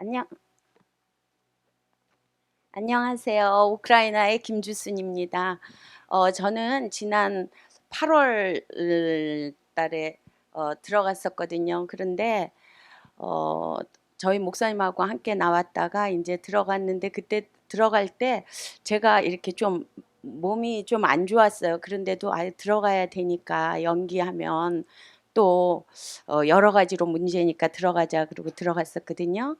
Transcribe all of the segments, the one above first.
안녕. 안녕하세요. 우크라이나의 김주순입니다. 어, 저는 지난 8월 달에 어, 들어갔었거든요. 그런데 어, 저희 목사님하고 함께 나왔다가 이제 들어갔는데 그때 들어갈 때 제가 이렇게 좀 몸이 좀 안 좋았어요. 그런데도 아 들어가야 되니까 연기하면 또 어, 여러 가지로 문제니까 들어가자 그러고 들어갔었거든요.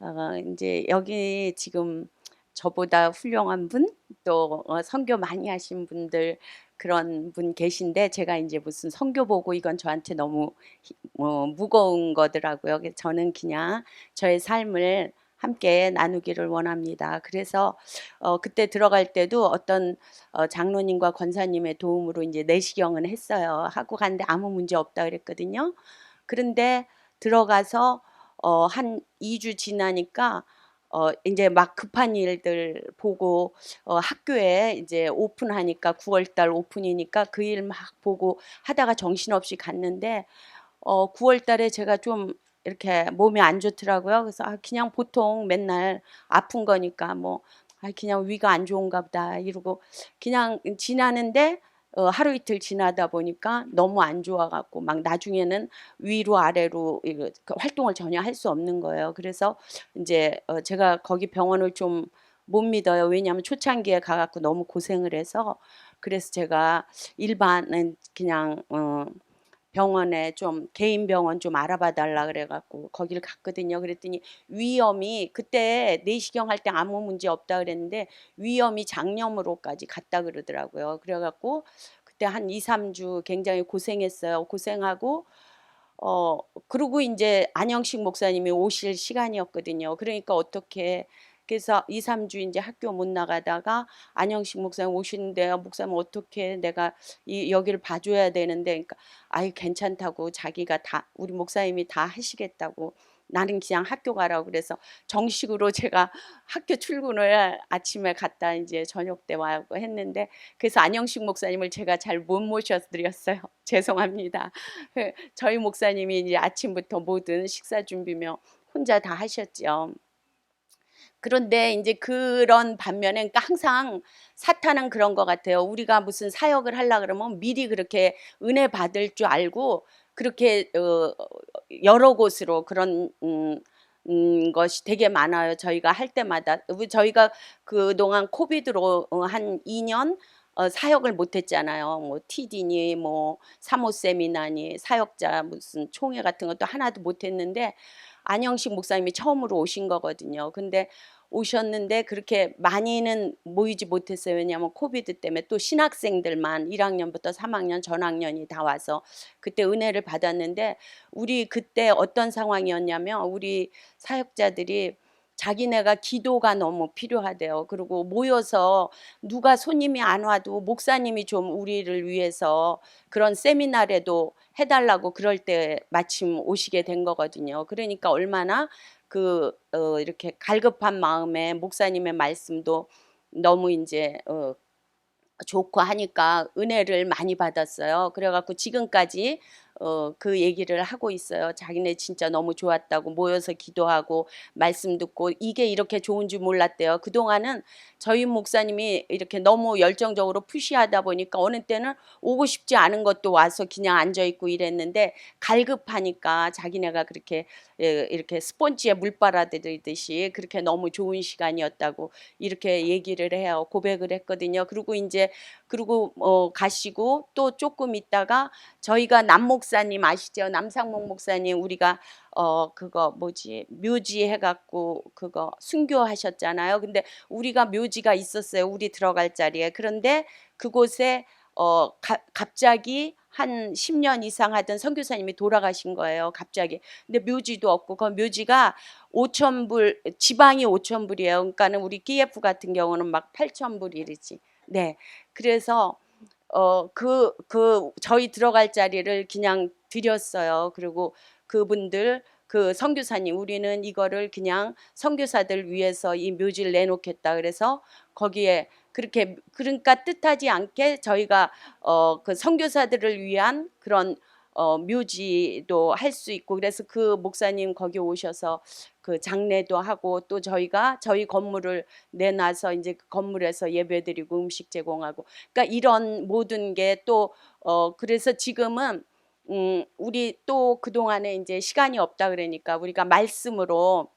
어, 이제 여기 지금 저보다 훌륭한 분, 또 어, 선교 많이 하신 분들 그런 분 계신데 제가 이제 무슨 선교 보고 이건 저한테 너무 히- 뭐 무거운 거더라고요. 저는 그냥 저의 삶을 함께 나누기를 원합니다. 그래서 어, 그때 들어갈 때도 어떤 어, 장로님과 권사님의 도움으로 이제 내시경은 했어요. 하고 갔는데 아무 문제 없다 그랬거든요. 그런데 들어가서 어, 한 2주 지나니까 어, 이제 막 급한 일들 보고 어, 학교에 이제 오픈하니까 9월달 오픈이니까 그 일 막 보고 하다가 정신없이 갔는데 어, 9월달에 제가 좀 이렇게 몸이 안 좋더라고요. 그래서 아, 그냥 보통 맨날 아픈 거니까 뭐 아, 그냥 위가 안 좋은가 보다 이러고 그냥 지나는데 어, 하루 이틀 지나다 보니까 너무 안 좋아갖고 막 나중에는 위로 아래로 이거 그 활동을 전혀 할 수 없는 거예요. 그래서 이제 어, 제가 거기 병원을 좀 못 믿어요. 왜냐하면 초창기에 가갖고 너무 고생을 해서 그래서 제가 일반은 그냥 어, 병원에 좀 개인 병원 좀 알아봐 달라 그래갖고 거기를 갔거든요. 그랬더니 위염이 그때 내시경 할 때 아무 문제 없다 그랬는데 위염이 장염으로까지 갔다 그러더라고요. 그래갖고 그때 한 2, 3주 굉장히 고생했어요. 고생하고 어 그리고 이제 안영식 목사님이 오실 시간이었거든요. 그러니까 어떻게 그래서 2, 3주 이제 학교 못 나가다가 안영식 목사님 오시는데 목사님 어떻게 내가 이 여기를 봐줘야 되는데 그러니까 아이 괜찮다고 자기가 다 우리 목사님이 다 하시겠다고 나는 그냥 학교 가라고 그래서 정식으로 제가 학교 출근을 아침에 갔다 이제 저녁 때 와고 했는데 그래서 안영식 목사님을 제가 잘 못 모셔드렸어요. 죄송합니다. 저희 목사님이 이제 아침부터 모든 식사 준비며 혼자 다 하셨죠. 그런데 이제 그런 반면에 그러니까 항상 사탄은 그런 것 같아요. 우리가 무슨 사역을 하려 그러면 미리 그렇게 은혜 받을 줄 알고 그렇게 어, 여러 곳으로 그런 음, 음, 것이 되게 많아요. 저희가 할 때마다 저희가 그 동안 코비드로 어, 한 2년 어, 사역을 못했잖아요. 뭐 TD니 뭐 사모 세미나니 사역자 무슨 총회 같은 것도 하나도 못했는데 안영식 목사님이 처음으로 오신 거거든요. 근데 오셨는데 그렇게 많이는 모이지 못했어요. 왜냐하면 코비드 때문에 또 신학생들만 1학년부터 3학년 전학년이 다 와서 그때 은혜를 받았는데 우리 그때 어떤 상황이었냐면 우리 사역자들이 자기네가 기도가 너무 필요하대요. 그리고 모여서 누가 손님이 안 와도 목사님이 좀 우리를 위해서 그런 세미나에도 해달라고 그럴 때 마침 오시게 된 거거든요. 그러니까 얼마나 그 어, 이렇게 갈급한 마음에 목사님의 말씀도 너무 이제 어, 좋고 하니까 은혜를 많이 받았어요. 그래갖고 지금까지 어, 그 얘기를 하고 있어요. 자기네 진짜 너무 좋았다고 모여서 기도하고 말씀 듣고 이게 이렇게 좋은 줄 몰랐대요. 그동안은 저희 목사님이 이렇게 너무 열정적으로 푸시하다 보니까 어느 때는 오고 싶지 않은 것도 와서 그냥 앉아 있고 이랬는데 갈급하니까 자기네가 그렇게 예, 이렇게 스펀지에 물 빨아들이듯이 그렇게 너무 좋은 시간이었다고 이렇게 얘기를 해요. 고백을 했거든요. 그리고 이제 그리고 어 가시고 또 조금 있다가 저희가 남 목사님 아시죠? 남상목 목사님 우리가 어 그거 뭐지 묘지 해갖고 그거 순교하셨잖아요. 근데 우리가 묘지가 있었어요. 우리 들어갈 자리에 그런데 그곳에 어 가, 갑자기 한 10년 이상 하던 선교사님이 돌아가신 거예요. 갑자기. 근데 묘지도 없고 그 묘지가 5천 불 지방이 5천 불이에요. 그러니까는 우리 키예프 같은 경우는 막 8천 불 이르지. 네. 그래서 어그그 저희 들어갈 자리를 그냥 드렸어요. 그리고 그분들 그 선교사님 우리는 이거를 그냥 선교사들 위해서 이 묘지를 내놓겠다 그래서 거기에 그렇게 그러니까 뜻하지 않게 저희가 어 그 선교사들을 위한 그런 어, 묘지도 할 수 있고 그래서 그 목사님 거기 오셔서 그 장례도 하고 또 저희가 저희 건물을 내놔서 이제 그 건물에서 예배드리고 음식 제공하고 그러니까 이런 모든 게 또 어, 그래서 지금은 음, 우리 또 그동안에 이제 시간이 없다 그러니까 우리가 말씀으로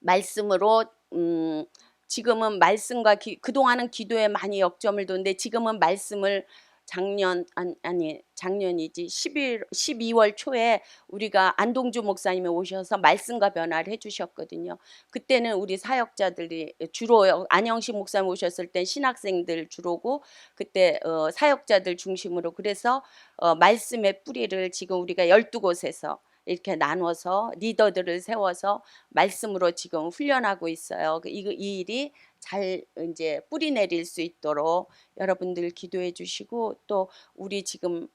말씀으로 음, 지금은 말씀과 기, 그동안은 기도에 많이 역점을 뒀는데 지금은 말씀을 작년 아니, 작년이지 11 12월 초에 우리가 안동주 목사님이 오셔서 말씀과 변화를 해 주셨거든요. 그때는 우리 사역자들이 주로 안영식 목사님 오셨을 때 신학생들 주로고 그때 어, 사역자들 중심으로 그래서 어, 말씀의 뿌리를 지금 우리가 12곳에서 이렇게 나눠서 리더들을 세워서 말씀으로 지금 훈련하고 있어요. 그 이, 이 일이 잘 이제 뿌리 내릴 수 있도록 여러분들 기도해 주시고 또 우리 지금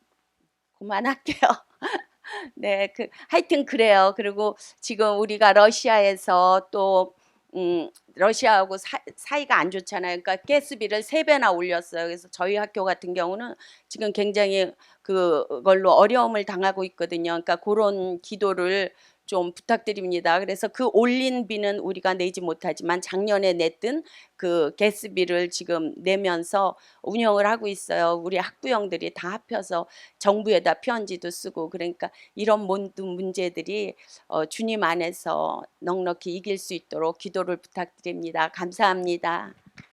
그만할게요. 네, 그 하여튼 그래요. 그리고 지금 우리가 러시아에서 또 음, 러시아하고 사, 사이가 안 좋잖아요. 그러니까 가스비를 세 배나 올렸어요. 그래서 저희 학교 같은 경우는 지금 굉장히 그걸로 어려움을 당하고 있거든요. 그러니까 그런 기도를 좀 부탁드립니다. 그래서 그 올린 비는 우리가 내지 못하지만 작년에 냈던 그 가스비를 지금 내면서 운영을 하고 있어요. 우리 학부형들이 다 합해서 정부에다 편지도 쓰고 그러니까 이런 모든 문제들이 어, 주님 안에서 넉넉히 이길 수 있도록 기도를 부탁드립니다. 감사합니다.